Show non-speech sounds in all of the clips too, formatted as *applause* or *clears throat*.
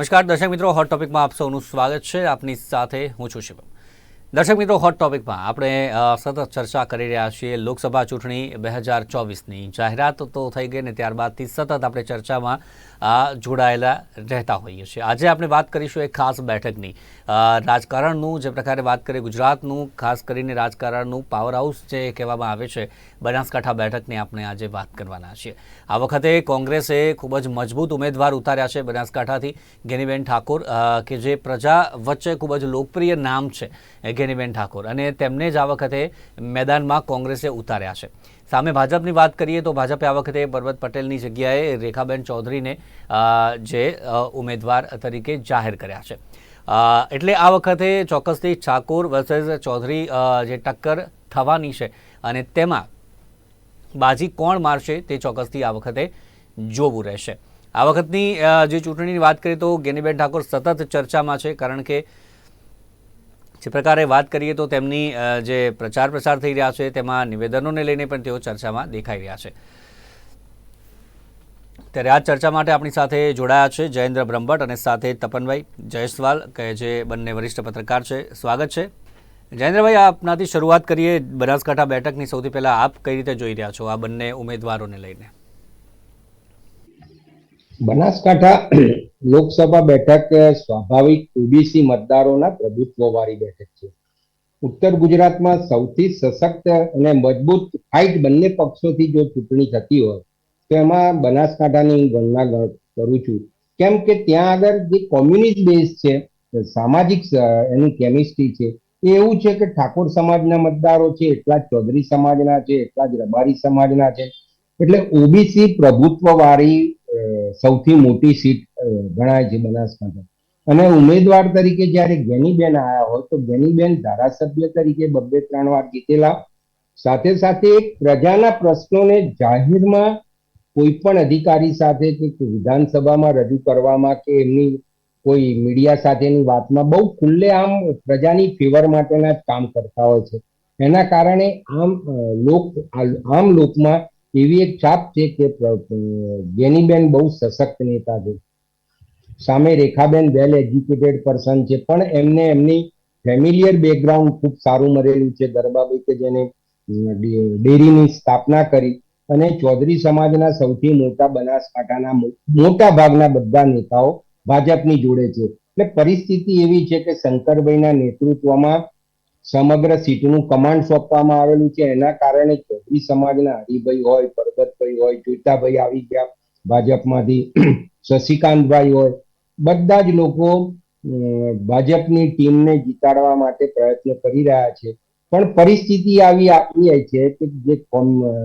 નમસ્કાર. દર્શક મિત્રો હોટ ટોપિકમાં આપ સૌનું સ્વાગત છે. આપની સાથે હું છું શિવમ. દર્શક મિત્રો હોટ ટોપિકમાં આપણે સતત ચર્ચા કરી રહ્યા છીએ લોકસભા ચૂંટણી બે હજાર ચોવીસની જાહેરાત તો થઈ ગઈ ને ત્યારબાદથી સતત આપણે ચર્ચામાં જોડાયેલા રહેતા હોઈએ છીએ. આજે આપણે વાત કરીશું એક ખાસ બેઠકની. રાજકારણનું જે પ્રકારે વાત કરીએ, ગુજરાતનું, ખાસ કરીને રાજકારણનું પાવર હાઉસ જે કહેવામાં આવે છે, બનાસકાંઠા બેઠકની આપણે આજે વાત કરવાના છીએ. આ વખતે કોંગ્રેસે ખૂબ જ મજબૂત ઉમેદવાર ઉતાર્યા છે બનાસકાંઠાથી. ગેનીબેન ઠાકોર કે જે પ્રજા વચ્ચે ખૂબ જ લોકપ્રિય નામ છે ગેનીબેન ઠાકોર. અને તેમને જ આ વખતે મેદાનમાં કોંગ્રેસે ઉતાર્યા છે. સામે ભાજપની વાત કરીએ તો ભાજપે આ વખતે પરબત પટેલની જગ્યાએ રેખાબેન ચૌધરીને જે ઉમેદવાર તરીકે જાહેર કર્યા છે. એટલે આ વખતે ચોક્કસથી ઠાકોર વર્સેસ ચૌધરી જે ટક્કર થવાની છે અને તેમાં બાજી કોણ મારશે તે ચોક્કસથી આ વખતે જોવું રહેશે. આ વખતની જે ચૂંટણીની વાત કરીએ તો ગેનીબેન ઠાકોર સતત ચર્ચામાં છે કારણ કે જે પ્રકારે વાત કરીએ તો તેમની જે પ્રચાર પ્રસાર થઈ રહ્યા છે, તેમાં નિવેદનોને લઈને પણ તેઓ ચર્ચામાં દેખાઈ રહ્યા છે. ત્યારે આ ચર્ચા માટે આપણી સાથે જોડાયા છે જયેન્દ્ર બ્રહ્મભટ્ટ અને સાથે તપનભાઈ જયસ્વાલ, કે જે બંને વરિષ્ઠ પત્રકાર છે. સ્વાગત છે. જયેન્દ્રભાઈ આપનાથી શરૂઆત કરીએ બનાસકાંઠા બેઠકની. સૌથી પહેલાં આપ કઈ રીતે જોઈ રહ્યા છો આ બંને ઉમેદવારોને લઈને? બનાસકાંઠા *clears throat* લોકસભા બેઠક સ્વાભાવિક ઓબીસી મતદારોના પ્રભુત્વ વાળી બેઠક છે. ઉત્તર ગુજરાતમાં સૌથી સશક્ત અને મજબૂત ફાઇટ બંને પક્ષોથી જો ચૂંટણી થતી હોય, તો એમાં બનાસકાંઠાની હું ગણના કરું છું. કેમ કે ત્યાં આગળ જે કોમ્યુનિસ્ટ બેઝ છે સામાજિક એનું કેમિસ્ટ્રી છે, એ એવું છે કે ઠાકોર સમાજના મતદારો છે, એટલા જ ચૌધરી સમાજના છે, એટલા જ રબારી સમાજના છે. એટલે ઓબીસી પ્રભુત્વ વાળી સૌથી મોટી સીટ ગણાય છે બનાસકાંઠા. અને ઉમેદવાર તરીકે જ્યારે ગેનીબેન આવ્યા હોય, તો ગેનીબેન ધારાસભ્ય તરીકે બબ્બે ત્રણ વાર જીતેલા. સાથે સાથે એક પ્રજાના પ્રશ્નોને જાહેરમાં કોઈ પણ અધિકારી સાથે કે વિધાનસભામાં રજૂ કરવામાં કે એમની કોઈ મીડિયા સાથેની વાતમાં બહુ ખુલ્લે આમ પ્રજાની ફેવર માટેના જ કામ કરતા હોય છે. એના કારણે આમ લોક આમ લોકમાં એવી એક છાપ છે કે જેનીબેન બહુ સશક્ત નેતા છે. સામે રેખાબેન વેલ એજ્યુકેટેડ પર્સન છે, પણ એમને, એમની ફેમિલિયર બેકગ્રાઉન્ડ ખૂબ સારું મળેલું છે. ગરબાભાઈ કે જેને ડેરીની સ્થાપના કરી અને ચૌધરી સમાજના સૌથી મોટા બનાસકાંઠાના મોટા ભાગના બધા નેતાઓ ભાજપની જોડે છે. એટલે પરિસ્થિતિ એવી છે કે શંકરભાઈના નેતૃત્વમાં સમગ્ર સીટનું કમાન્ડ સોંપવામાં આવેલું છે. એના કારણે ચૌધરી સમાજના હરિભાઈ હોય, પરબતભાઈ હોય, જોઈતાભાઈ આવી ગયા, ભાજપમાંથી *clears throat* શશિકાંતભાઈ હોય. બધા જ લોકો ભાજપની ટીમને જીતાડવા માટે પ્રયત્ન કરી રહ્યા છે. પણ પરિસ્થિતિ આવી આવી છે કે જે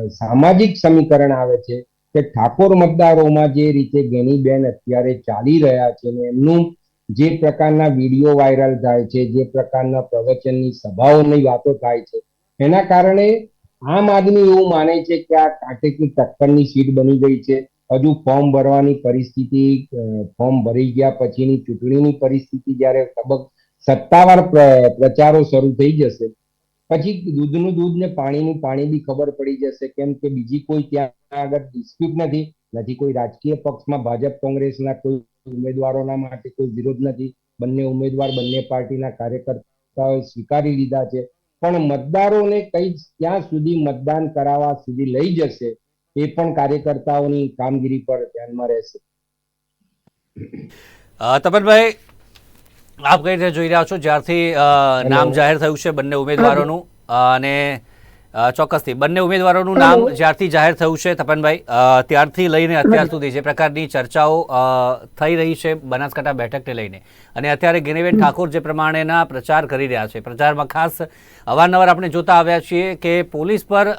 સામાજિક સમીકરણ આવે છે કે ઠાકોર મતદારોમાં જે રીતે ગેનીબેન અત્યારે ચાલી રહ્યા છે ને એમનું જે પ્રકારના વીડિયો વાયરલ થાય છે, જે પ્રકારના પ્રવચનની સભાઓની વાતો થાય છે, એના કારણે આમ આદમી એવું માને છે કે આ કાંટેકી ટક્કરની સીટ બની ગઈ છે. હજુ ફોર્મ ભરવાની પરિસ્થિતિ ફોર્મ ભરી ગયા પછીની ચૂંટણીની પરિસ્થિતિ જ્યારે તબક સત્તાવાર પ્ર- પ્રચારો શરૂ થઈ જશે, પછી દૂધનું દૂધ ને પાણીનું પાણી બી ખબર પડી જશે, કેમ કે બીજી કોઈ ત્યાં આગળ ડિસ્પ્યુટ નથી. નથી કોઈ રાજકીય પક્ષમાં ભાજપ કોંગ્રેસના કોઈ ઉમેદવારોના માટે કોઈ વિરોધ નથી. બંને ઉમેદવાર બંને પાર્ટીના કાર્યકર્તાઓએ સ્વીકારી લીધા છે. પણ મતદારોને કઈ ક્યાં સુધી મતદાન કરાવવા સુધી લઈ જશે એ પણ કાર્યકર્તાઓની કામગીરી પર ધ્યાનમાં રહેશે. તપનભાઈ આપ કઈ રીતે જોઈ રહ્યા છો? જ્યારથી નામ જાહેર થયું છે બંને ઉમેદવારોનું. અને ચોક્કસથી. બંને ઉમેદવારોનું નામ જ્યારથી જાહેર થયું છે તપનભાઈ ત્યારથી લઈને અત્યાર સુધી જે પ્રકારની ચર્ચાઓ થઈ રહી છે બનાસકાંઠા બેઠકને લઈને. અને અત્યારે ગિનેબેન ઠાકોર જે પ્રમાણેના પ્રચાર કરી રહ્યા છે પ્રચારમાં ખાસ અવારનવાર આપણે જોતા આવ્યા છીએ કે પોલીસ પર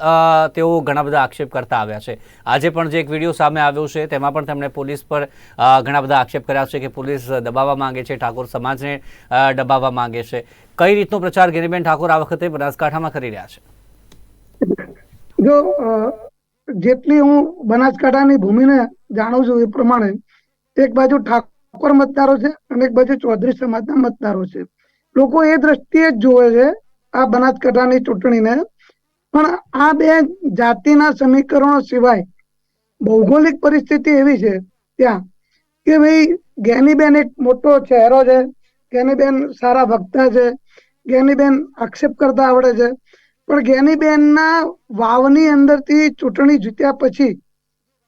તેઓ ઘણા બધા આક્ષેપ કરતા આવ્યા છે. આજે પણ જે એક વીડિયો સામે આવ્યો છે તેમાં પણ તેમણે પોલીસ પર ઘણા બધા આક્ષેપ કર્યા છે કે પોલીસ દબાવવા માંગે છે ઠાકોર સમાજને દબાવવા માંગે છે. કઈ રીતનો પ્રચાર ગિરીબેન ઠાકોર આ વખતે બનાસકાંઠામાં કરી રહ્યા છે? જો જેટલી હું બનાસકાંઠાની ભૂમિને જાણું છું એ પ્રમાણે, એક બાજુ ઠાકોર મતદારો છે અને એક બાજુ ચૌધરી સમાજના મતદારો છે. લોકો એ દ્રષ્ટિએ જ જોવે છે આ બનાસકાંઠાની ચૂંટણીને. પણ આ બે જાતિના સમીકરણો સિવાય ભૌગોલિક પરિસ્થિતિ એવી છે ત્યાં કે ભાઈ જ્ઞાનીબેન એક મોટો ચહેરો છે જ્ઞાનીબેન સારા વક્તા છે જ્ઞાનીબેન આક્ષેપ કરતા આવડે છે. પણ ગેનીબેનના વાવની અંદરથી ચૂંટણી જીત્યા પછી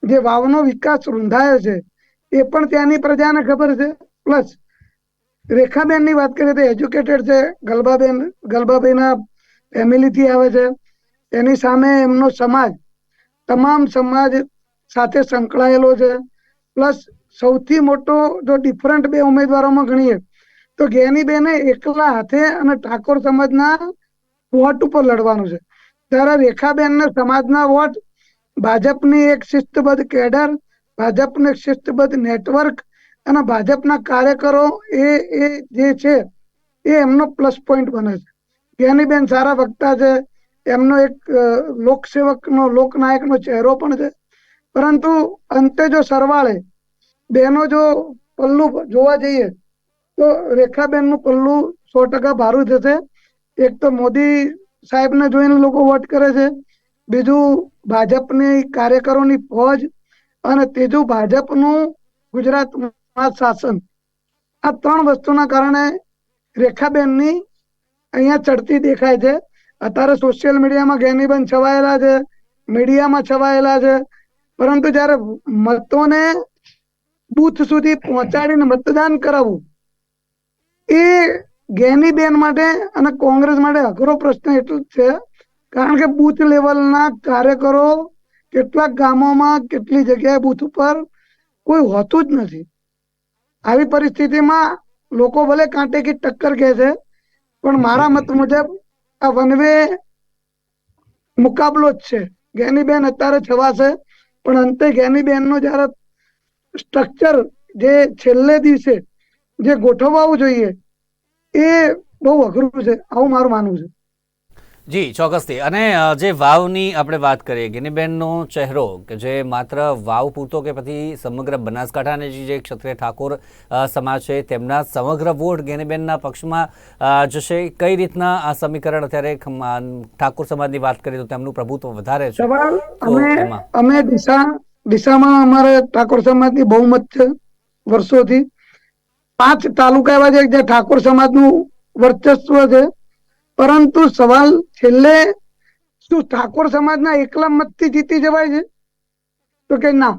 જે વાવનો વિકાસ રૂંધાયો છે, એ પણ ત્યાંની પ્રજાને ખબર છે. પ્લસ રેખાબેનની વાત કરીએ તો એજ્યુકેટેડ છે, ગલબાબેન, ગલબાબેના ફેમિલીથી આવે છે. એની સામે એમનો સમાજ, તમામ સમાજ સાથે સંકળાયેલો છે. પ્લસ સૌથી મોટો જો ડિફરન્ટ બે ઉમેદવારોમાં ગણીએ, તો ગેનીબેને એકલા હાથે અને ઠાકોર સમાજના વોટ ઉપર લડવાનું છે. ત્યારે રેખાબેનને સમાજના વોટ, ભાજપની એક શિસ્તબદ્ધ કેડર, ભાજપનું એક શિસ્તબદ્ધ નેટવર્ક અને ભાજપના કાર્યકરો એ એ જે છે, એ એમનો પ્લસ પોઈન્ટ બને છે. જ્ઞાનીબેન સારા વક્તા છે. એમનો એક લોકસેવકનો, લોકનાયકનો ચહેરો પણ છે. પરંતુ અંતે જો સરવાળે બેનો જો પલ્લું જોવા જઈએ, તો રેખાબેનનું પલ્લું સો ટકા ભારું થશે. એક તો મોદી સાહેબને જોઈને લોકો વોટ કરે છે, બીજું ભાજપની કાર્યકરોની ફોજ અને ત્રીજું ભાજપનું ગુજરાતમાં શાસન. આ ત્રણ વસ્તુના કારણે રેખાબેનની અહીંયા ચડતી દેખાય છે. અત્યારે સોશિયલ મીડિયામાં જ્ઞાનીબેન છવાયેલા છે, મીડિયામાં છવાયેલા છે. પરંતુ જ્યારે મતોને બૂથ સુધી પહોંચાડીને મતદાન કરાવવું, એ જ્ઞાનીબેન માટે અને કોંગ્રેસ માટે અઘરો પ્રશ્ન એટલો જ છે, કારણ કે બુથ લેવલના કાર્યકરો કેટલાક ગામોમાં કેટલી જગ્યાએ બુથ ઉપર કોઈ હોતું જ નથી. આવી પરિસ્થિતિમાં લોકો ભલે કાંટે કી ટક્કર કહે છે, પણ મારા મત મુજબ આ વનવે મુકાબલો જ છે. જ્ઞાનીબેન અત્યારે છવાશે, પણ અંતે જ્ઞાનીબેનનું જ્યારે સ્ટ્રક્ચર જે છેલ્લે દિવસે જે ગોઠવવું જોઈએ એ બહુ અઘરું છે. આવું મારું માનવું છે. જી ચોક્કસથી. અને જે વાવની આપણે વાત કરીએ ગિનીબેનનો ચહેરો કે જે માત્ર વાવ પૂરતો કે પછી સમગ્ર બનાસકાંઠાને જે ક્ષત્રિય ઠાકોર સમાજ છે તેમના સમગ્ર વોટ ગિનીબેનના પક્ષમાં જશે. કઈ રીતના આ સમીકરણ અત્યારે ઠાકોર સમાજની વાત કરીએ તો તેમનું પ્રભુત્વ વધારે છે. અમે અમે દિશા દિશામાં અમારે ઠાકોર સમાજની બહુમત છે વર્ષોથી. પાંચ તાલુકા એવા છે જે ઠાકોર સમાજનું વર્ચસ્વ છે. પરંતુ સવાલ છેલ્લે, શું ઠાકોર સમાજના એકલા મતથી જીતી જવાય છે? તો કે ના.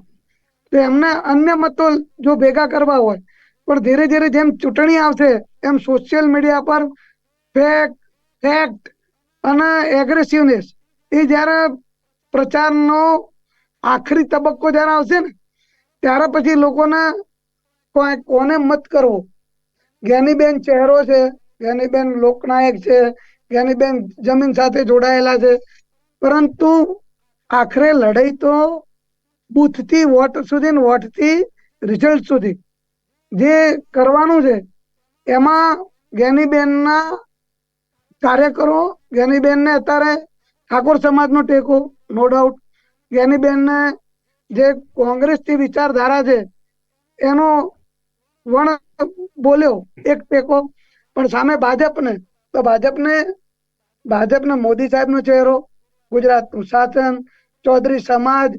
તો એમને અન્ય મતો જો ભેગા કરવા હોય, પણ ધીરે ધીરે જેમ ચૂંટણી આવશે, એમ સોશિયલ મીડિયા પર ફેક ફેક્ટ અને એગ્રેસિવનેસ એ જ્યારે પ્રચારનો આખરી તબક્કો જ્યારે આવશે ને, ત્યારે પછી લોકોને કો- કોને મત કરવો? જ્ઞાનીબેન ચહેરો છે, જ્ઞાનીબેન લોકનાયક છે, જ્ઞાનીબેન જમીન સાથે જોડાયેલા છે. પરંતુ આખરે લડાઈ તો બૂથથી વોટ સુધી ને વોટથી રિઝલ્ટ સુધી. જે કરવાનું છે, એમાં જ્ઞાનીબેનના કાર્યકરો, જ્ઞાનીબેનને અત્યારે ઠાકોર સમાજનો ટેકો નો ડાઉટ જ્ઞાનીબેનને જે કોંગ્રેસથી વિચારધારા છે, એનો વણ બોલ્યો, એક ટેકો. પણ સામે ભાજપને, તો ભાજપને ભાજપને મોદી સાહેબનો ચહેરો ગુજરાતનું શાસન ચૌધરી સમાજ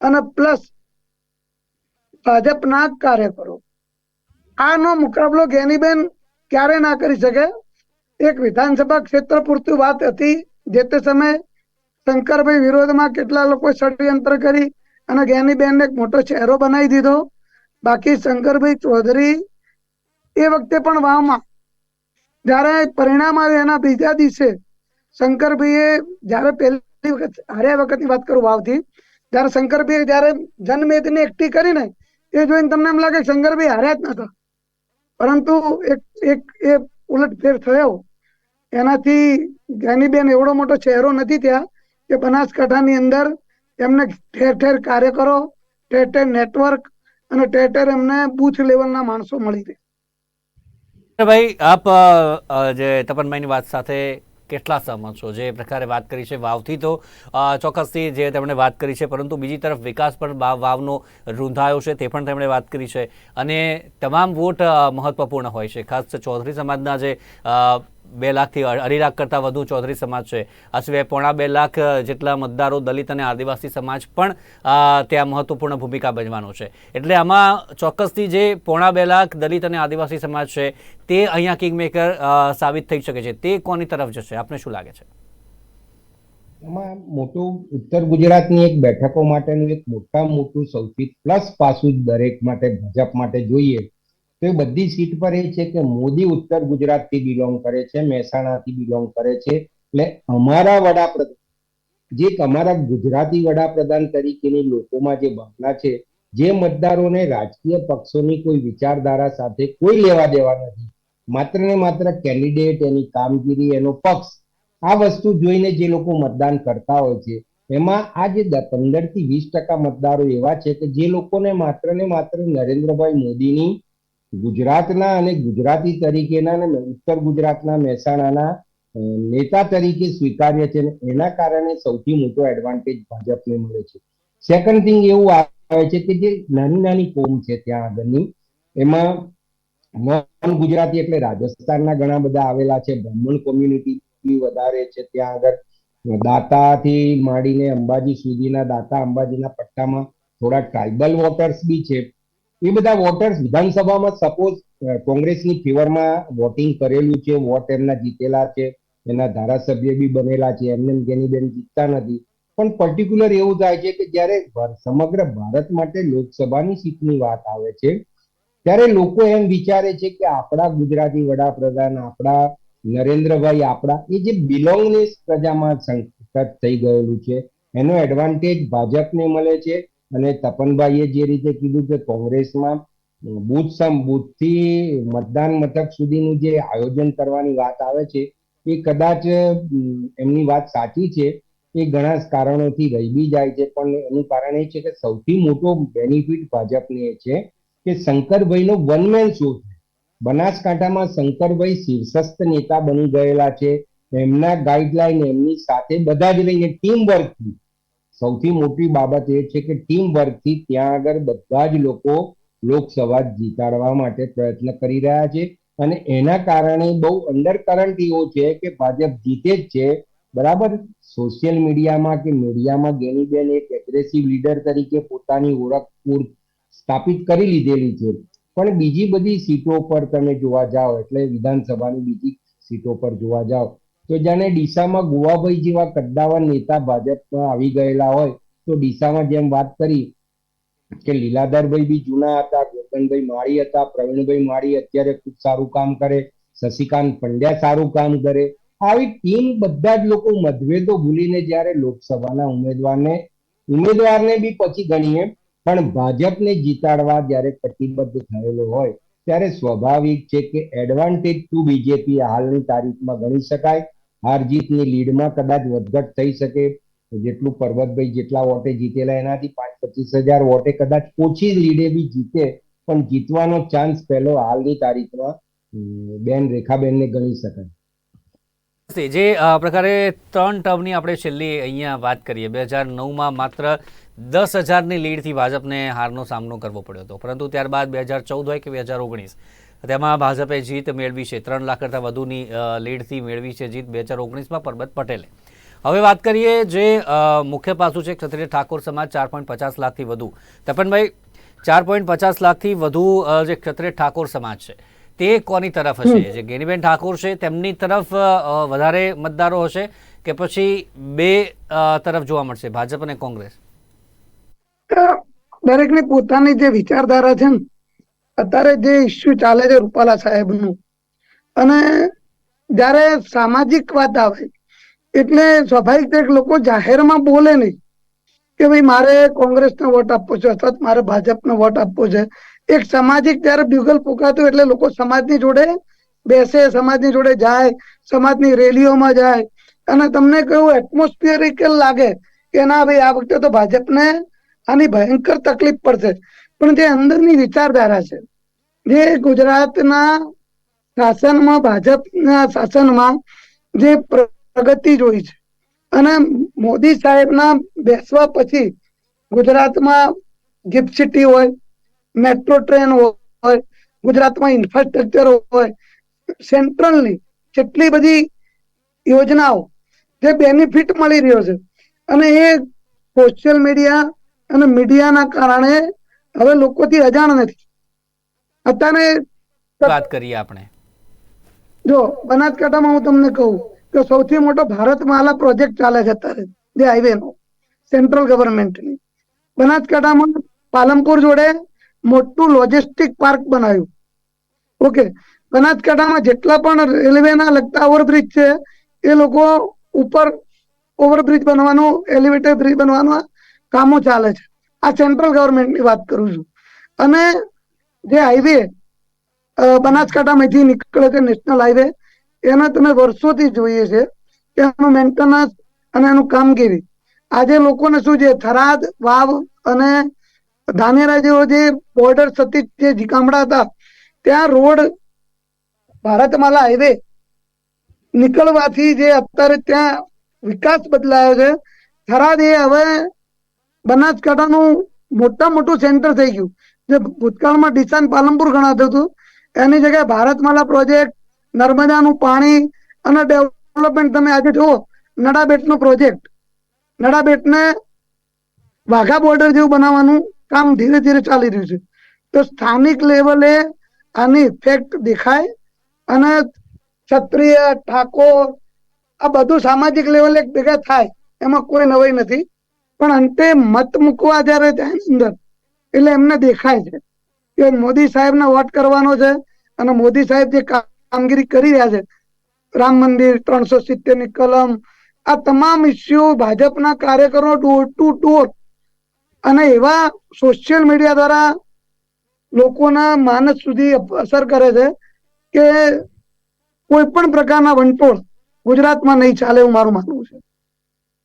અને પ્લસ ભાજપના કાર્યકરો. આનો મુકાબલો ગેનીબેન ક્યારે ના કરી શકે? એક વિધાનસભા ક્ષેત્ર પૂરતી વાત હતી જે તે સમયે શંકરભાઈ વિરોધમાં કેટલા લોકો ષડયંત્ર કરી અને જ્ઞાનીબેનને એક મોટો ચહેરો બનાવી દીધો. બાકી શંકરભાઈ ચૌધરી એ વખતે પણ વાવમાં. જ્યારે પરિણામ આવ્યું એના બીજા દિવસે શંકરભાઈએ જ્યારે પહેલી વખત હાર્યા વખતની વાત કરું વાવથી, જ્યારે શંકરભાઈએ જ્યારે જનમેદની એકઠી કરી ને એ જોઈને તમને એમ લાગે શંકરભાઈ હાર્યા જ નતા પરંતુ એક એક, એ ઉલટફેર થયો. એનાથી જ્ઞાનીબેન એવડો મોટો ચહેરો નથી ત્યાં કે બનાસકાંઠાની અંદર એમને ઠેર ઠેર કાર્યકરો, ઠેર ઠેર નેટવર્ક અને ટેટર એમને બુથ લેવલના માણસો મળી રહે. ભાઈ, આપ જે તપનભાઈની વાત સાથે કેટલા સહમત છો? જે પ્રકારે વાત કરી છે વાવથી તો ચોક્કસથી જે તેમણે વાત કરી છે, પરંતુ બીજી તરફ વિકાસ પણ વાવનો રૂંધાયો છે, તે પણ તેમણે વાત કરી છે. અને તમામ વોટ મહત્વપૂર્ણ હોય છે. ખાસ ચૌધરી સમાજના જે બે લાખથી અઢી લાખ કરતાં વધુ ચૌધરી સમાજ છે. આ પોણા બે લાખ જેટલા મતદારો, દલિત અને આદિવાસી સમાજ પણ ત્યાં મહત્વપૂર્ણ ભૂમિકા ભજવાનો છે. એટલે આમાં ચોક્કસથી જે પોણા બે લાખ દલિત અને આદિવાસી સમાજ છે, તે અહીંયા કિંગમેકર સાબિત થઈ શકે છે. તે કોની તરફ જશે? આપને શું લાગે છે? એમાં મોટું ઉત્તર ગુજરાતની એક બેઠકો માટેનું એક મોટા મોટું સૌથી પ્લસ પાસું દરેક માટે, ભાજપ માટે જોઈએ તો એ બધી સીટ પર એ છે કે મોદી ઉત્તર ગુજરાતથી બિલોંગ કરે છે, મહેસાણાથી બિલોંગ કરે છે. એટલે અમારા વડાપ્રધાન, જે તમારા ગુજરાતી વડાપ્રધાન તરીકેની લોકોમાં જે ભાવના છે, જે મતદારોને રાજકીય પક્ષોની કોઈ વિચારધારા સાથે કોઈ લેવા દેવા નથી. માત્ર ને માત્ર કેન્ડિડેટ એની કામગીરી, એનો પક્ષ, આ વસ્તુ જોઈને જે લોકો મતદાન કરતા હોય છે, એમાં આ જે પંદરથી વીસ ટકા મતદારો એવા છે કે જે લોકોને માત્ર ને માત્ર નરેન્દ્રભાઈ મોદીની ગુજરાતના અને ગુજરાતી તરીકેના અને ઉત્તર ગુજરાતના મહેસાણાના નેતા તરીકે સ્વીકાર્ય છે એના કારણે સૌથી મોટો એડવાન્ટેજ ભાજપને મળે છે. સેકન્ડ થિંગ એવું આવે છે કે જે નાની નાની કોમ છે ત્યાં આગળની, એમાં નોન ગુજરાતી એટલે રાજસ્થાનના ઘણા બધા આવેલા છે, બ્રાહ્મણ કોમ્યુનિટી વધારે છે ત્યાં આગળ. દાતાથી માંડીને અંબાજી સુધીના, દાતા અંબાજીના પટ્ટામાં થોડા ટ્રાઇબલ વોટર્સ બી છે. એ બધા વોટર્સ વિધાનસભામાં સપોઝ કોંગ્રેસની ફેવરમાં વોટિંગ કરેલું છે, વોટ એમના જીતેલા છે, એના ધારાસભ્ય બી બનેલા છે, એમને એમ ગેનીબેન જીતતા નથી. પણ પર્ટિક્યુલર એવું થાય છે કે જ્યારે સમગ્ર ભારત માટે લોકસભાની સીટની વાત આવે છે, ત્યારે લોકો એમ વિચારે છે કે આપણા ગુજરાતી વડાપ્રધાન, આપણા નરેન્દ્રભાઈ, આપણા એ જે બિલોંગનેસ પ્રજામાં સંકટ થઈ ગયેલું છે, એનો એડવાન્ટેજ ભાજપને મળે છે અને તપનભાઈએ જે રીતે કીધું કે કોંગ્રેસમાં બુથ સમ બુથથી મતદાન મથક સુધીનું જે આયોજન કરવાની વાત આવે છે, એ કદાચ એમની વાત સાચી છે, એ ઘણા કારણોથી રહી જાય છે, પણ એનું કારણ એ છે કે સૌથી મોટો બેનિફિટ ભાજપને એ છે કે શંકરભાઈનો વનમેન શો છે. બનાસકાંઠામાં શંકરભાઈ શીર્ષસ્થ નેતા બની ગયેલા છે, એમના ગાઈડલાઈન એમની સાથે બધા જ રહીને ટીમ વર્કથી સૌથી મોટી બાબત એ છે કે ટીમ વર્કથી ત્યાં આગળ બધા જ લોકો લોકસભા જીતાડવા માટે પ્રયત્ન કરી રહ્યા છે. અને એના કારણે બહુ અંડર કરંટ એવો છે કે ભાજપ જીતે જ છે. બરાબર? સોશિયલ મીડિયામાં કે મીડિયામાં ગેનીબેન એક એગ્રેસિવ લીડર તરીકે પોતાની ઓળખ પૂર- સ્થાપિત કરી લીધેલી છે. પણ બીજી બધી સીટો પર તમે જોવા જાઓ, એટલે વિધાનસભાની બીજી સીટો પર જોવા જાઓ તો જાણે ડીસામાં ગોવાભાઈ જેવા કદ્દાવર નેતા ભાજપમાં આવી ગયેલા હોય, તો ડીસામાં જેમ વાત કરી કે લીલાધરભાઈ બી જૂના હતા ગોરધનભાઈ માળી હતા, પ્રવીણભાઈ માળી અત્યારે ખૂબ સારું કામ કરે, શશિકાંત પંડ્યા સારું કામ કરે, આવી ટીમ બધા જ લોકો મતભેદો ભૂલીને જ્યારે લોકસભાના ઉમેદવારને ઉમેદવારને બી પછી ગણીએ, પણ ભાજપને જીતાડવા જ્યારે કટિબદ્ધ થયેલો હોય, ત્યારે સ્વાભાવિક છે કે એડવાન્ટેજ ટુ બીજેપી હાલની તારીખમાં ગણી શકાય હાર જીતની લીડમાં કદાચ વધઘટ થઈ શકે જેટલું પર્વતભાઈ જેટલા વોટે જીતેલા એનાથી પાંચ પચીસ હજાર વોટે કદાચ ઓછી લીડે બી જીતે, પણ જીતવાનો ચાન્સ પહેલો હાલની તારીખમાં બેન રેખાબેનને ગણી શકાય. જે પ્રકારે ત્રણ ટર્મની આપણે છેલ્લી અહીંયા વાત કરીએ. બે હજાર નવમાં માત્ર દસ હજારની લીડથી ભાજપને હારનો સામનો કરવો પડ્યો હતો. પરંતુ ત્યારબાદ બે હજાર ચૌદ હોય કે બે હજાર ઓગણીસ તેમાં ભાજપે જીત મેળવી છે. ત્રણ લાખ કરતાં વધુની લીડથી મેળવી છે જીત બે હજાર ઓગણીસમાં પરબત પટેલે. હવે વાત કરીએ જે મુખ્ય પાસું છે ક્ષત્રિય ઠાકોર સમાજ ચાર પોઈન્ટ પચાસ લાખથી વધુ. તપનભાઈ ચાર પોઈન્ટ પચાસ લાખથી વધુ જે ક્ષત્રિય ઠાકોર સમાજ છે તે કોની તરફ હશે? જે ગેનીબેન ઠાકોર છે તેમની તરફ વધારે મતદારો હશે કે પછી બે તરફ જોવા મળશે ભાજપ અને કોંગ્રેસ? દરેકની પોતાની જે વિચારધારા છે ને અત્યારે જે ઇસ્યુ ચાલે છે રૂપાલા સાહેબનું, અને જ્યારે સામાજિક વાત આવે, એટલે સ્વાભાવિક રીતે લોકો જાહેરમાં બોલે નહીં કે ભાઈ મારે કોંગ્રેસને વોટ આપવો છે, અથવા મારે ભાજપને વોટ આપવો છે. એક સામાજિક જ્યારે બ્યુગલ ફૂંકાતું એટલે લોકો સમાજની જોડે બેસે, સમાજની જોડે જાય, સમાજની રેલીઓમાં જાય. અને તમને કેવું એટમોસ્ફિયરિકલ લાગે કે ના ભાઈ આ વખતે તો ભાજપને આની ભયંકર તકલીફ પડશે. પણ જે અંદરની વિચારધારા છે, જે ગુજરાતના શાસનમાં, ભાજપના શાસનમાં જે પ્રગતિ જોઈ છે અને મોદી સાહેબના બેસવા પછી ગુજરાતમાં ગિફ્ટ સિટી હોય, મેટ્રો ટ્રેન હોય, ગુજરાતમાં ઇન્ફ્રાસ્ટ્રક્ચર હોય, સેન્ટ્રલની જેટલી બધી યોજનાઓ જે બેનિફિટ મળી રહ્યો છે અને એ સોશિયલ મીડિયા અને મીડિયાના કારણે હવે લોકોથી અજાણ નથી. અત્યારે વાત કરીએ આપણે? જો બનાસકાંઠામાં હું તમને કહું કે સૌથી મોટો ભારતમાલા પ્રોજેક્ટ ચાલે છે અત્યારે જે હાઈવે નો સેન્ટ્રલ ગવર્મેન્ટની બનાસકાંઠામાં પાલનપુર જોડે મોટું લોજિસ્ટિક પાર્ક બનાવ્યું. ઓકે બનાસકાંઠામાં જેટલા પણ રેલવેના લગતા ઓવરબ્રિજ છે એ લોકો ઉપર ઓવરબ્રિજ બનવાનું એલિવેટેડ બ્રિજ બનવાના કામો ચાલે છે. આ સેન્ટ્રલ ગવર્મેન્ટની વાત કરું છું. અને જે હાઈવે બનાસકાંઠામાંથી નીકળે છે નેશનલ હાઈવે એને તમે વર્ષોથી જોઈએ છે એનું મેન્ટેનન્સ અને એનું કામગીરી. આજે લોકોને શું છે, થરાદ, વાવ અને ધાનેરા જેવો જે બોર્ડર સતીત જે ગામડા હતા, ત્યાં રોડ ભારતમાલા હાઈવે નીકળવાથી જે અત્યારે ત્યાં વિકાસ બદલાયો છે. થરાદ એ હવે બનાસકાંઠાનું મોટા મોટું સેન્ટર થઈ ગયું. જે ભૂતકાળમાં ડીસાન પાલનપુર ગણાતું હતું. એની જગ્યાએ ભારતમાલા પ્રોજેક્ટ નર્મદાનું પાણી અને ડેવલપમેન્ટ તમે આજે જુઓ, નડાબેટનો પ્રોજેક્ટ નડાબેટને વાઘા બોર્ડર જેવું બનાવવાનું કામ ધીરે ધીરે ચાલી રહ્યું છે. તો સ્થાનિક લેવલે આની ઇફેક્ટ દેખાય અને ક્ષત્રિય, ઠાકોર, આ બધું સામાજિક લેવલે ભેગા થાય. એમાં કોઈ નવાઈ નથી. પણ અંતે મત મૂકવા જયારે જાય અંદર, એટલે એમને દેખાય છે. કે મોદી સાહેબને વોટ કરવાનો છે અને મોદી સાહેબ જે કામગીરી કરી રહ્યા છે, રામ મંદિર, ત્રણસો સિત્તેરની કલમ, આ તમામ ઇસ્યુ ભાજપના કાર્યકરો ડોર ટુ ડોર અને એવા સોશિયલ મીડિયા દ્વારા લોકોના માનસ સુધી અસર કરે છે કે કોઈ પણ પ્રકારના વંટોળ ગુજરાતમાં નહીં ચાલે એવું મારું માનવું છે.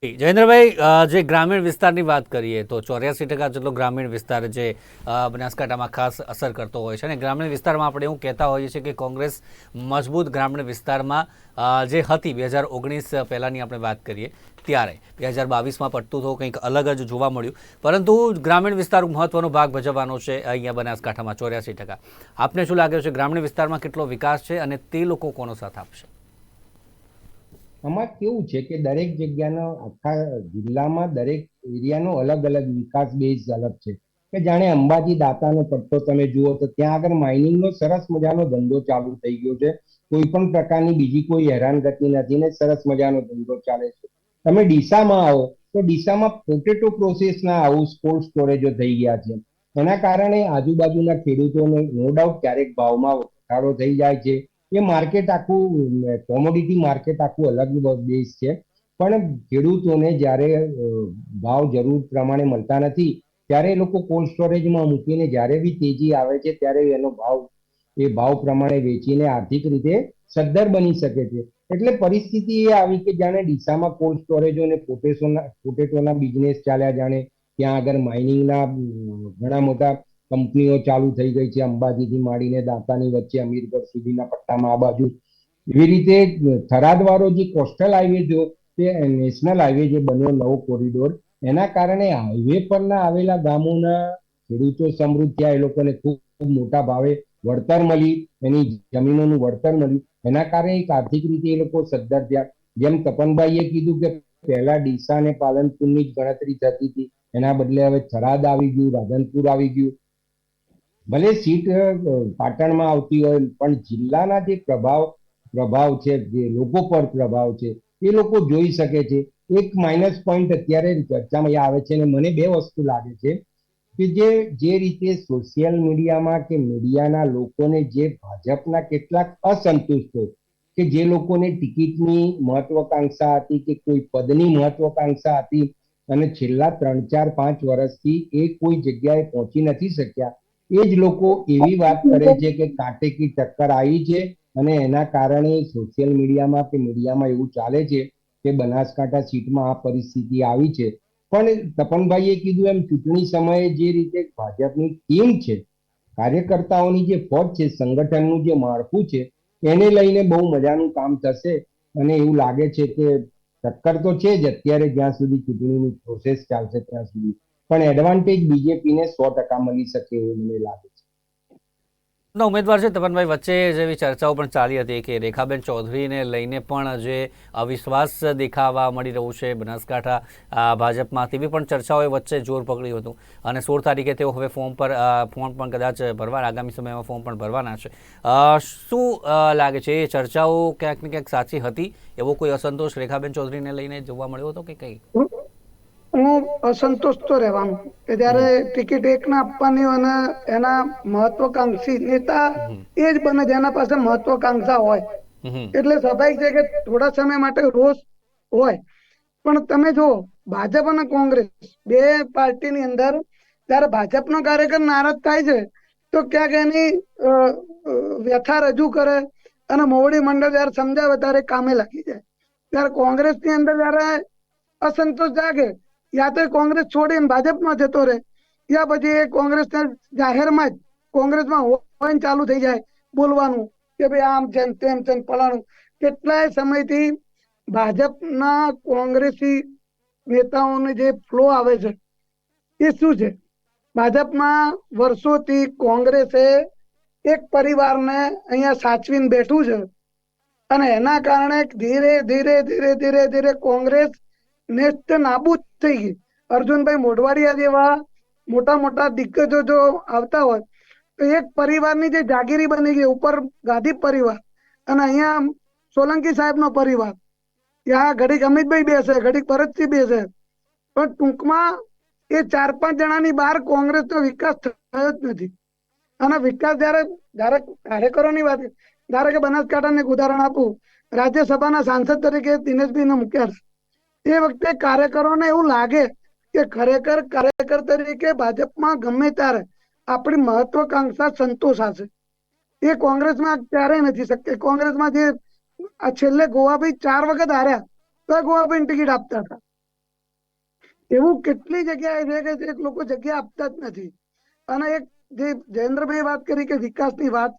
જયેન્દ્રભાઈ જે ગ્રામીણ વિસ્તારની વાત કરીએ તો ચોર્યાસી ટકા જેટલો ગ્રામીણ વિસ્તાર જે બનાસકાંઠામાં ખાસ અસર કરતો હોય છે અને ગ્રામીણ વિસ્તારમાં આપણે એવું કહેતા હોઈએ છીએ કે કોંગ્રેસ મજબૂત ગ્રામીણ વિસ્તારમાં જે હતી બે હજાર ઓગણીસ પહેલાંની આપણે વાત કરીએ, ત્યારે બે હજાર બાવીસમાં પડતું તો કંઈક અલગ જ જોવા મળ્યું. પરંતુ ગ્રામીણ વિસ્તાર મહત્વનો ભાગ ભજવવાનો છે અહીંયા બનાસકાંઠામાં ચોર્યાસી ટકા. આપને શું લાગે છે ગ્રામીણ વિસ્તારમાં કેટલો વિકાસ છે અને તે લોકો કોનો સાથ આપશે? આમાં કેવું છે કે દરેક જગ્યાનો આખા જિલ્લામાં દરેક એરિયાનો અલગ અલગ વિકાસ બેઝ અલગ છે. કે જાણે અંબાજી દાતાનો પટ્ટો તમે જુઓ તો ત્યાં આગળ માઇનિંગનો સરસ મજાનો ધંધો ચાલુ થઈ ગયો છે. કોઈ પણ પ્રકારની બીજી કોઈ હેરાનગતિ નથી ને સરસ મજાનો ધંધો ચાલે છે. તમે ડીસામાં આવો તો ડીસામાં પોટેટો પ્રોસેસના હાઉસ કોલ્ડ સ્ટોરેજો થઈ ગયા છે. એના કારણે આજુબાજુના ખેડૂતોને નો ડાઉટ ક્યારેક ભાવમાં ઘટાડો થઈ જાય છે. એ માર્કેટ આખું કોમોડિટી માર્કેટ આખું અલગ દેશ છે. પણ ખેડૂતોને જ્યારે ભાવ જરૂર પ્રમાણે મળતા નથી, ત્યારે એ લોકો કોલ્ડ સ્ટોરેજમાં મૂકીને જ્યારે બી તેજી આવે છે, ત્યારે એનો ભાવ, એ ભાવ પ્રમાણે વેચીને આર્થિક રીતે સદ્ધર બની શકે છે. એટલે પરિસ્થિતિ એ આવી કે જાણે ડીસામાં કોલ્ડ સ્ટોરેજો અને પોટેશોના પોટેટોના બિઝનેસ ચાલ્યા જાણે, ત્યાં આગળ માઇનિંગના ઘણા મોટા કંપનીઓ ચાલુ થઈ ગઈ છે, અંબાજીથી માંડીને દાંતાની વચ્ચે અમીરગઢ સુધીના પટ્ટામાં આ બાજુ. એવી રીતે થરાદ વાળો જે કોસ્ટલ હાઈવે જો, તે નેશનલ હાઈવે જે બન્યો નવો કોરિડોર, એના કારણે હાઈવે પરના આવેલા ગામોના ખેડૂતો સમૃદ્ધ થયા, એ લોકોને ખૂબ મોટા ભાવે વળતર મળી, એની જમીનોનું વળતર મળ્યું. એના કારણે એક આર્થિક રીતે એ લોકો સદ્ધર થયા. જેમ તપનભાઈએ કીધું કે પહેલા ડીસા અને પાલનપુરની જ ગણતરી થતી હતી, એના બદલે હવે થરાદ આવી ગયું, રાધનપુર આવી ગયું ભલે સીટ પાટણમાં આવતી હોય, પણ જિલ્લાના જે પ્રભાવ પ્રભાવ છે, જે લોકો પર પ્રભાવ છે, એ લોકો જોઈ શકે છે. એક માઇનસ પોઈન્ટ અત્યારે ચર્ચામાં આવે છે અને મને બે વસ્તુ લાગે છે કે જે જે રીતે સોશિયલ મીડિયામાં કે મીડિયાના લોકોને જે ભાજપના કેટલાક અસંતુષ્ટો કે જે લોકોને ટિકિટની મહત્વકાંક્ષા હતી કે કોઈ પદની મહત્વકાંક્ષા હતી અને છેલ્લા ત્રણ ચાર પાંચ વર્ષથી એ કોઈ જગ્યાએ પહોંચી નથી શક્યા એ જ લોકો એવી વાત કરે છે કે કાંટે કી ટક્કર આવી છે અને એના કારણે સોશિયલ મીડિયામાં કે મીડિયામાં એવું ચાલે છે કે બનાસકાંઠા સીટમાં આ પરિસ્થિતિ આવી છે. પણ તપનભાઈએ કીધું એમ, ચૂંટણી સમયે જે રીતે ભાજપની ટીમ છે, કાર્યકર્તાઓની જે ફોજ છે, સંગઠનનું જે માળખું છે, એને લઈને બહુ મજાનું કામ થશે અને એવું લાગે છે કે ટક્કર તો છે જ, અત્યારે જ્યાં સુધી ચૂંટણીની પ્રોસેસ ચાલશે ત્યાં સુધી પણ એડવાન્ટેજ બીજેપીને સો ટકા મળી શકે એવું મને લાગે છે. ઉમેદવાર છે, તપનભાઈ, વચ્ચે જેવી ચર્ચાઓ પણ ચાલી હતી કે રેખાબેન ચૌધરીને લઈને પણ જે અવિશ્વાસ દેખાવા મળી રહ્યું છે બનાસકાંઠા ભાજપમાં તેવી પણ ચર્ચાઓએ વચ્ચે જોર પકડ્યું હતું. અને સોળ તારીખે તેઓ હવે ફોર્મ પર ફોર્મ પણ કદાચ ભરવા આગામી સમયમાં ફોર્મ પણ ભરવાના છે. શું લાગે છે? એ ચર્ચાઓ ક્યાંક ને ક્યાંક સાચી હતી? એવો કોઈ અસંતોષ રેખાબેન ચૌધરીને લઈને જોવા મળ્યો હતો કે કંઈ? હું અસંતોષ તો રહેવાનું. કે જયારે ટિકિટ એક ના આપવાની અને એના મહત્વકાંક્ષી નેતા એ જ બને જેના પાસે મહત્વકાંક્ષા હોય. એટલે સ્વાભાવિક છે કે થોડા સમય માટે રોષ હોય. પણ તમે જો ભાજપ અને કોંગ્રેસ બે પાર્ટીની અંદર જયારે ભાજપનો કાર્યકર નારાજ થાય છે તો ક્યાંક એની વ્યથા રજૂ કરે અને મોવડી મંડળ જયારે સમજાવે ત્યારે કામે લાગી જાય. ત્યારે કોંગ્રેસની અંદર જયારે અસંતોષ જાગે યા તો કોંગ્રેસ છોડીને ભાજપમાં જતો રહે. યા પછી એ કોંગ્રેસને જાહેરમાં જ કોંગ્રેસમાં હોય ચાલુ થઈ જાય બોલવાનું કે ભાઈ આમ છે તેમ છે ને ફલાણું. કેટલાય સમયથી ભાજપના કોંગ્રેસી નેતાઓને જે ફ્લો આવે છે, એ શું છે? ભાજપમાં વર્ષોથી કોંગ્રેસે એક પરિવારને અહીંયા સાચવીને બેઠું છે અને એના કારણે ધીરે ધીરે ધીરે ધીરે ધીરે કોંગ્રેસ નેસ્ત નાબૂદ થઈ ગઈ. અર્જુનભાઈ મોઢવાડિયા જેવા મોટા મોટા દિગ્ગજો જો આવતા હોય, તો એક પરિવારની જે જાગીરી બની ગઈ, ઉપર ગાંધી પરિવાર અને અહીંયા સોલંકી સાહેબનો પરિવાર. ત્યાં ઘડીક અમિતભાઈ બેસે, ઘડીક ભરતસિંહ બેસે. પણ ટૂંકમાં એ ચાર પાંચ જણાની બહાર કોંગ્રેસનો વિકાસ થયો જ નથી. અને વિકાસ જયારે કાર્યકરો કાર્યકરોની વાત ધારો કે બનાસકાંઠાને એક ઉદાહરણ આપું. રાજ્યસભાના સાંસદ તરીકે દિનેશભાઈને મૂક્યા છે. એ વખતે કાર્યકરોને એવું લાગે કે ખરેખર કાર્યકર તરીકે ભાજપમાં ગમે ત્યારે આપણી મહત્વકાંક્ષા સંતોષાશે. એ કોંગ્રેસમાં ક્યારેય નથી શક્ય. કોંગ્રેસમાં જે છેલ્લે ગોવાભાઈ ચાર વખત હાર્યા, તો ગોવાભાઈ ટિકિટ આપતા હતા. એવું કેટલી જગ્યાએ છે કે જે લોકો જગ્યા આપતા જ નથી. અને એક જે જયેન્દ્રભાઈ વાત કરી કે વિકાસની વાત,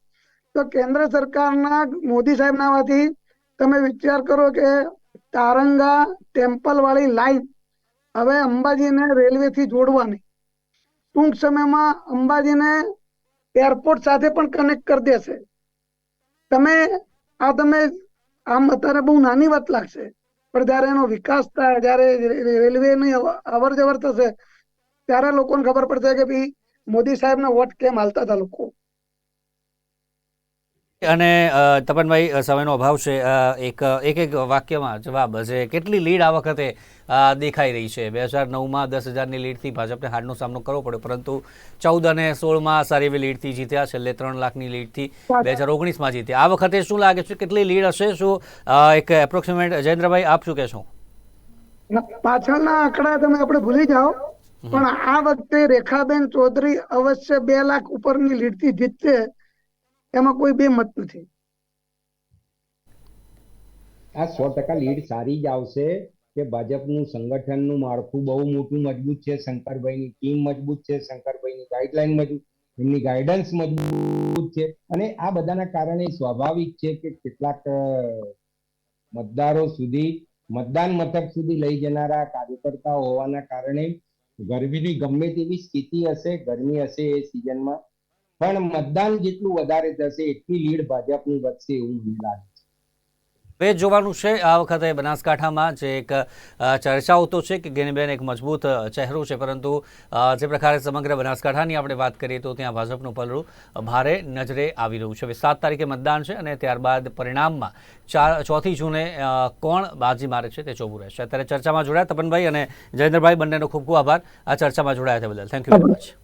તો કેન્દ્ર સરકારના મોદી સાહેબ નાવાથી તમે વિચાર કરો કે તારંગા ટેમ્પલ વાળી લાઈન હવે અંબાજીને રેલવે થી જોડવાની. ટૂંક સમયમાં અંબાજીને એરપોર્ટ સાથે પણ કનેક્ટ કરી દેશે. તમે, આ તમે, આમ અત્યારે બહુ નાની વાત લાગશે, પણ જયારે એનો વિકાસ થાય, જયારે રેલવેની અવર જવર થશે, ત્યારે લોકોને ખબર પડશે કે ભાઈ મોદી સાહેબના વોટ કેમ હાલતા હતા લોકો. અને તપનભાઈ સમયનો અભાવ છે એક એક એક વાક્યમાં જવાબ છે કેટલી લીડ આ વખતે દેખાઈ રહી છે? બે હજાર નવમાં દસ હજારની લીડથી ભાજપને હારનો સામનો કરવો પડ્યો પરંતુ ચૌદ અને સોળમાં સારી એવી લીડથી જીત્યા છેલ્લે ત્રણ લાખની લીડથી બે હજાર ઓગણીસમાં જીત્યા. આ વખતે શું લાગે છે? કેટલી લીડ હશે? શું એક એપ્રોક્સિમેટ જયેન્દ્રભાઈ આપ શું કહેશો? પાછળના આંકડા તમે આપણે ભૂલી જાઓ પણ આ વખતે રેખાબેન ચૌધરી અવશ્ય બે લાખ ઉપરની લીડથી જીતશે. એમાં કોઈ બે મત નથી. આ સો ટકા લીડ સારી જ આવશે કે ભાજપનું સંગઠનનું માળખું બહુ મોટું મજબૂત છે, શંકરભાઈની ટીમ મજબૂત છે, શંકરભાઈની ગાઈડલાઈન મજબૂત, એમની ગાઈડન્સ મજબૂત છે. અને આ બધાના કારણે સ્વાભાવિક છે કે કેટલાક મતદારો સુધી, મતદાન મથક સુધી લઈ જનારા કાર્યકર્તાઓ હોવાના કારણે ગરમીની ગમે તેવી સ્થિતિ હશે, ગરમી હશે એ સિઝનમાં પણ મતદાન જેટલું વધારે થશે, એટલી લીડ ભાજપની વધશે એવું મને લાગે હવે જોવાનું છે. આ વખતે બનાસકાંઠામાં જે એક ચર્ચાઓ તો છે કે ગેનીબેન એક મજબૂત ચહેરો છે, પરંતુ જે પ્રકારે સમગ્ર બનાસકાંઠાની આપણે વાત કરીએ તો ત્યાં ભાજપનું પલડું ભારે નજરે આવી રહ્યું છે. હવે સાત તારીખે મતદાન છે અને ત્યારબાદ પરિણામમાં ચાર, ચોથી જૂને કોણ બાજી મારે છે તે જોવું રહેશે. અત્યારે ચર્ચામાં જોડાયા તપનભાઈ અને જયેન્દ્રભાઈ બંનેનો ખૂબ ખૂબ આભાર. આ ચર્ચામાં જોડાયા તે બદલ. Thank you very much